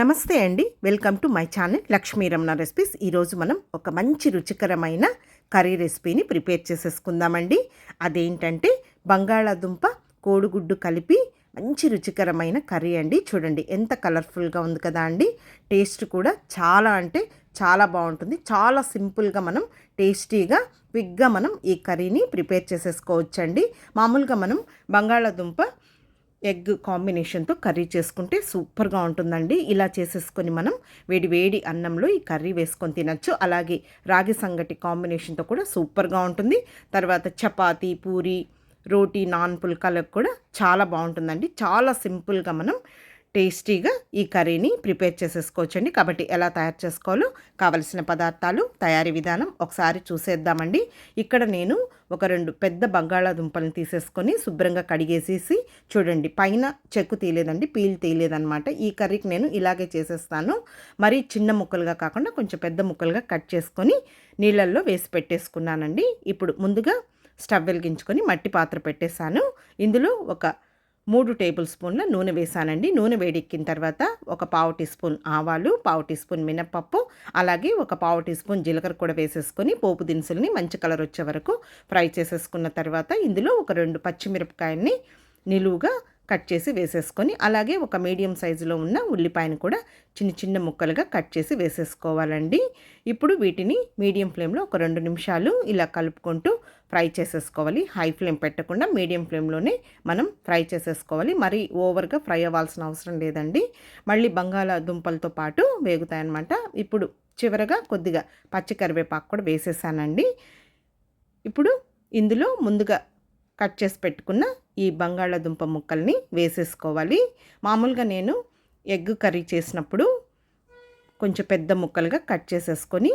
నమస్తే అండి. Welcome to my channel Lakshmi Ramana recipes ఈరోజు మనం ఒక మంచి రుచికరమైన కర్రీ రెసిపీని ప్రిపేర్ చేసేసుకుందామండి. అదేంటంటే బంగాళాదుంప కోడిగుడ్డు కలిపి మంచి రుచికరమైన కర్రీ అండి. చూడండి ఎంత కలర్ఫుల్గా ఉంది కదా అండి. టేస్ట్ కూడా చాలా అంటే చాలా బాగుంటుంది. చాలా సింపుల్గా మనం టేస్టీగా క్విక్గా మనం ఈ కర్రీని ప్రిపేర్ చేసేసుకోవచ్చండి. మామూలుగా మనం బంగాళాదుంప ఎగ్ కాంబినేషన్తో కర్రీ చేసుకుంటే సూపర్గా ఉంటుందండి. ఇలా చేసేసుకొని మనం వేడి వేడి అన్నంలో ఈ కర్రీ వేసుకొని తినచ్చు. అలాగే రాగి సంగటి కాంబినేషన్తో కూడా సూపర్గా ఉంటుంది. తర్వాత చపాతి పూరి రోటీ నాన్ పుల్కాలకు కూడా చాలా బాగుంటుందండి. చాలా సింపుల్గా మనం టేస్టీగా ఈ కర్రీని ప్రిపేర్ చేసేసుకోవచ్చండి. కాబట్టి ఎలా తయారు చేసుకోవాలో కావలసిన పదార్థాలు తయారీ విధానం ఒకసారి చూసేద్దామండి. ఇక్కడ నేను ఒక రెండు పెద్ద బంగాళాదుంపలను తీసేసుకొని శుభ్రంగా కడిగేసేసి చూడండి పైన చెక్కు తీయలేదండి పీల్ తీయలేదనమాట ఈ కర్రీకి నేను ఇలాగే చేసేస్తాను. మరీ చిన్న ముక్కలుగా కాకుండా కొంచెం పెద్ద ముక్కలుగా కట్ చేసుకొని నీళ్ళల్లో వేసి పెట్టేసుకున్నానండి. ఇప్పుడు ముందుగా స్టవ్ వెలిగించుకొని మట్టి పాత్ర పెట్టేశాను. ఇందులో ఒక మూడు టేబుల్ స్పూన్ల నూనె వేసానండి. నూనె వేడెక్కిన తర్వాత ఒక పావు టీ స్పూన్ ఆవాలు పావు టీ స్పూన్ మినప్పప్పు అలాగే ఒక పావు టీ స్పూన్ జీలకర్ర కూడా వేసేసుకొని పోపు దినుసుల్ని మంచి కలర్ వచ్చే వరకు ఫ్రై చేసేసుకున్న తర్వాత ఇందులో ఒక రెండు పచ్చిమిరపకాయల్ని నిలువుగా కట్ చేసి వేసేసుకొని అలాగే ఒక మీడియం సైజులో ఉన్న ఉల్లిపాయను కూడా చిన్న చిన్న ముక్కలుగా కట్ చేసి వేసేసుకోవాలండి. ఇప్పుడు వీటిని మీడియం ఫ్లేమ్లో ఒక రెండు నిమిషాలు ఇలా కలుపుకుంటూ ఫ్రై చేసేసుకోవాలి. హై ఫ్లేమ్ పెట్టకుండా మీడియం ఫ్లేమ్లోనే మనం ఫ్రై చేసేసుకోవాలి. మరీ ఓవర్గా ఫ్రై అవ్వాల్సిన అవసరం లేదండి. మళ్ళీ బంగాళాదుంపలతో పాటు వేగుతాయన్నమాట. ఇప్పుడు చివరగా కొద్దిగా పచ్చి కరివేపాకు కూడా వేసేసానండి. ఇప్పుడు ఇందులో ముందుగా కట్ చేసి పెట్టుకున్న ఈ బంగాళాదుంప ముక్కల్ని వేసేసుకోవాలి. మామూలుగా నేను ఎగ్ కర్రీ చేసినప్పుడు కొంచెం పెద్ద ముక్కలుగా కట్ చేసేసుకొని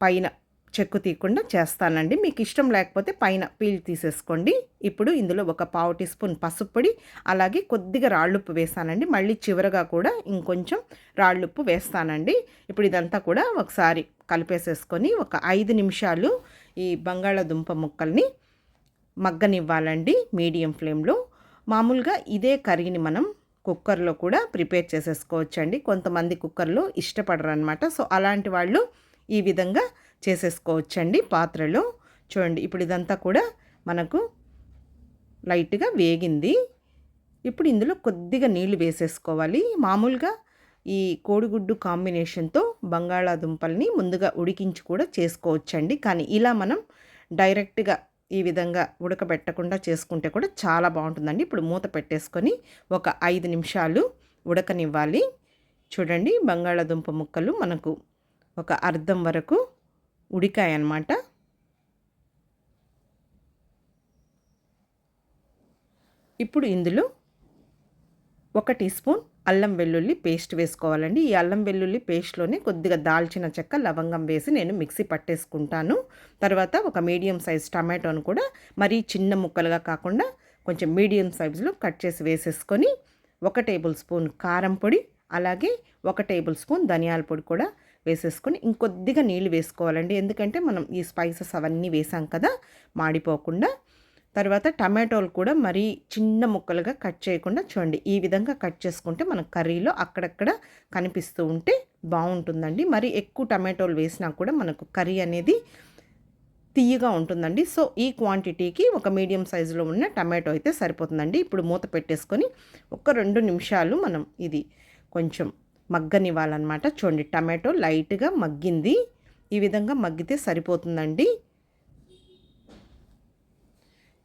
పైన చెక్కు తీయకుండా చేస్తానండి. మీకు ఇష్టం లేకపోతే పైన పీల్ తీసేసుకోండి. ఇప్పుడు ఇందులో ఒక పావు టీ స్పూన్ పసుపు పొడి అలాగే కొద్దిగా రాళ్ళుప్పు వేస్తానండి మళ్ళీ చివరగా కూడా ఇంకొంచెం రాళ్ళుప్పు వేస్తానండి. ఇప్పుడు ఇదంతా కూడా ఒకసారి కలిపేసేసుకొని ఒక ఐదు నిమిషాలు ఈ బంగాళాదుంప ముక్కల్ని మగ్గనివ్వాలండి మీడియం ఫ్లేమ్లో. మామూలుగా ఇదే కర్రీని మనం కుక్కర్లో కూడా ప్రిపేర్ చేసేసుకోవచ్చండి. కొంతమంది కుక్కర్లో ఇష్టపడరు అనమాట సో అలాంటి వాళ్ళు ఈ విధంగా చేసేసుకోవచ్చండి పాత్రలో. చూడండి ఇప్పుడు ఇదంతా కూడా మనకు లైట్గా వేగింది. ఇప్పుడు ఇందులో కొద్దిగా నీళ్ళు వేసేసుకోవాలి. మామూలుగా ఈ కోడిగుడ్డు కాంబినేషన్తో బంగాళాదుంపల్ని ముందుగా ఉడికించి కూడా చేసుకోవచ్చండి. కానీ ఇలా మనం డైరెక్ట్గా ఈ విధంగా ఉడకబెట్టకుండా చేసుకుంటే కూడా చాలా బాగుంటుందండి. ఇప్పుడు మూత పెట్టేసుకొని ఒక ఐదు నిమిషాలు ఉడకనివ్వాలి. చూడండి బంగాళాదుంప ముక్కలు మనకు ఒక అర్ధం వరకు ఉడికాయన్నమాట. ఇప్పుడు ఇందులో ఒక టీ స్పూన్ అల్లం వెల్లుల్లి పేస్ట్ వేసుకోవాలండి. ఈ అల్లం వెల్లుల్లి పేస్ట్లోనే కొద్దిగా దాల్చిన చెక్క లవంగం వేసి నేను మిక్సీ పట్టేసుకుంటాను. తర్వాత ఒక మీడియం సైజ్ టమాటోను కూడా మరీ చిన్న ముక్కలుగా కాకుండా కొంచెం మీడియం సైజులో కట్ చేసి వేసేసుకొని ఒక టేబుల్ స్పూన్ కారం పొడి అలాగే ఒక టేబుల్ స్పూన్ ధనియాల పొడి కూడా వేసేసుకొని ఇంకొద్దిగా నీళ్ళు వేసుకోవాలండి. ఎందుకంటే మనం ఈ స్పైసెస్ అవన్నీ వేసాం కదా మాడిపోకుండా తర్వాత టమాటోలు కూడా మరీ చిన్న ముక్కలుగా కట్ చేయకుండా చూడండి. ఈ విధంగా కట్ చేసుకుంటే మన కర్రీలో అక్కడక్కడ కనిపిస్తూ ఉంటే బాగుంటుందండి. మరి ఎక్కువ టమాటోలు వేసినా కూడా మనకు కర్రీ అనేది తీయగా ఉంటుందండి. సో ఈ క్వాంటిటీకి ఒక మీడియం సైజులో ఉన్న టమాటో అయితే సరిపోతుందండి. ఇప్పుడు మూత పెట్టేసుకొని ఒక రెండు నిమిషాలు మనం ఇది కొంచెం మగ్గనివ్వాలన్నమాట. చూడండి టమాటో లైట్గా మగ్గింది. ఈ విధంగా మగ్గితే సరిపోతుందండి.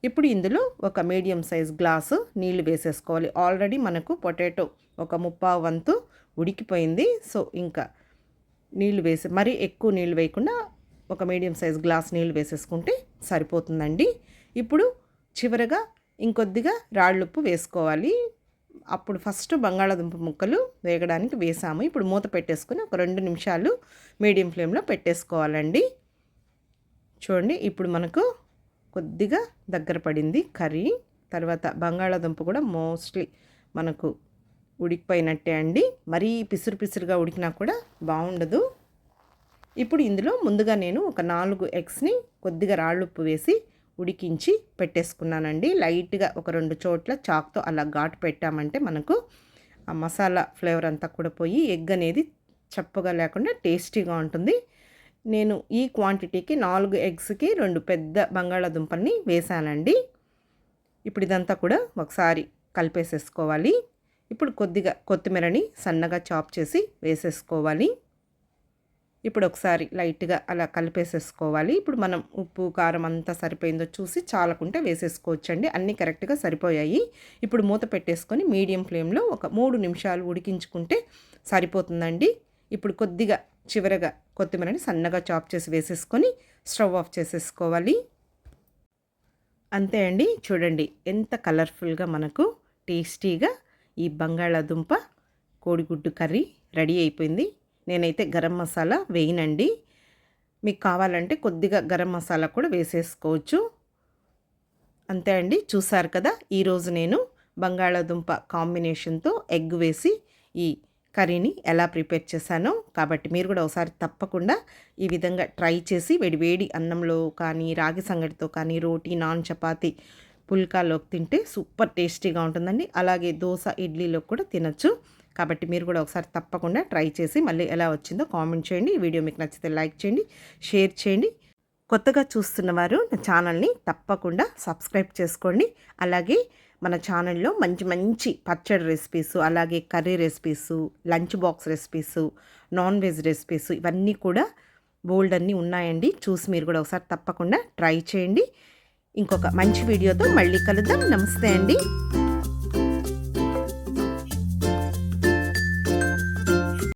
ఇప్పుడు ఇందులో ఒక మీడియం సైజ్ గ్లాసు నీళ్ళు వేసేసుకోవాలి. ఆల్రెడీ మనకు పొటాటో ఒక ముప్పా వంతు ఉడికిపోయింది. సో ఇంకా నీళ్ళు వేసి మరీ ఎక్కువ నీళ్ళు వేయకుండా ఒక మీడియం సైజ్ గ్లాస్ నీళ్ళు వేసేసుకుంటే సరిపోతుందండి. ఇప్పుడు చివరగా ఇంకొద్దిగా రాళ్ళుప్పు వేసుకోవాలి. అప్పుడు ఫస్ట్ బంగాళాదుంప ముక్కలు వేగడానికి వేసాము. ఇప్పుడు మూత పెట్టేసుకొని ఒక రెండు నిమిషాలు మీడియం ఫ్లేమ్లో పెట్టేసుకోవాలండి. చూడండి ఇప్పుడు మనకు కొద్దిగా దగ్గర పడింది కర్రీ. తర్వాత బంగాళాదుంప కూడా మోస్ట్లీ మనకు ఉడికిపోయినట్టే అండి. మరీ పిసురు పిసురుగా ఉడికినా కూడా బాగుండదు. ఇప్పుడు ఇందులో ముందుగా నేను ఒక నాలుగు ఎగ్స్ని కొద్దిగా రాళ్ళుప్పు వేసి ఉడికించి పెట్టేసుకున్నానండి. లైట్గా ఒక రెండు చోట్ల చాక్తో అలా ఘాటు పెట్టామంటే మనకు ఆ మసాలా ఫ్లేవర్ అంతా కూడా పోయి ఎగ్ అనేది చప్పగా లేకుండా టేస్టీగా ఉంటుంది. నేను ఈ క్వాంటిటీకి నాలుగు ఎగ్స్కి రెండు పెద్ద బంగాళాదుంపల్ని వేసానండి. ఇప్పుడు ఇదంతా కూడా ఒకసారి కలిపేసేసుకోవాలి. ఇప్పుడు కొద్దిగా కొత్తిమీరని సన్నగా చాప్ చేసి వేసేసుకోవాలి. ఇప్పుడు ఒకసారి లైట్గా అలా కలిపేసేసుకోవాలి. ఇప్పుడు మనం ఉప్పు కారం అంతా సరిపోయిందో చూసి చాలకుంటే వేసేసుకోవచ్చండి. అన్నీ కరెక్ట్గా సరిపోయాయి. ఇప్పుడు మూత పెట్టేసుకొని మీడియం ఫ్లేమ్లో ఒక మూడు నిమిషాలు ఉడికించుకుంటే సరిపోతుందండి. ఇప్పుడు కొద్దిగా చివరగా కొత్తిమీరని సన్నగా చాప్ చేసి వేసేసుకొని స్టవ్ ఆఫ్ చేసేసుకోవాలి. అంతే అండి. చూడండి ఎంత కలర్ఫుల్గా మనకు టేస్టీగా ఈ బంగాళాదుంప కోడిగుడ్డు కర్రీ రెడీ అయిపోయింది. నేనైతే గరం మసాలా వేయనండి. మీకు కావాలంటే కొద్దిగా గరం మసాలా కూడా వేసేసుకోవచ్చు. అంతే అండి. చూసారు కదా ఈరోజు నేను బంగాళాదుంప కాంబినేషన్తో ఎగ్ వేసి ఈ కర్రీని ఎలా ప్రిపేర్ చేశానో కాబట్టి మీరు కూడా ఒకసారి తప్పకుండా ఈ విధంగా ట్రై చేసి వేడి వేడి అన్నంలో కానీ రాగి సంగటితో కానీ రోటీ నాన్ చపాతి పుల్కాలోకి తింటే సూపర్ టేస్టీగా ఉంటుందండి. అలాగే దోశ ఇడ్లీలో కూడా తినచ్చు. కాబట్టి మీరు కూడా ఒకసారి తప్పకుండా ట్రై చేసి మళ్ళీ ఎలా వచ్చిందో కామెంట్ చేయండి. ఈ వీడియో మీకు నచ్చితే లైక్ చేయండి షేర్ చేయండి. కొత్తగా చూస్తున్న వారు నా ఛానల్ని తప్పకుండా సబ్స్క్రైబ్ చేసుకోండి. అలాగే మన ఛానల్లో మంచి మంచి పచ్చడి రెసిపీస్ అలాగే curry recipes lunch box recipes non veg recipes ఇవన్నీ కూడా బోల్డ్ అన్నీ ఉన్నాయండి. చూసి మీరు కూడా ఒకసారి తప్పకుండా ట్రై చేయండి. ఇంకొక మంచి వీడియోతో మళ్ళీ కలుద్దాం. నమస్తే అండి.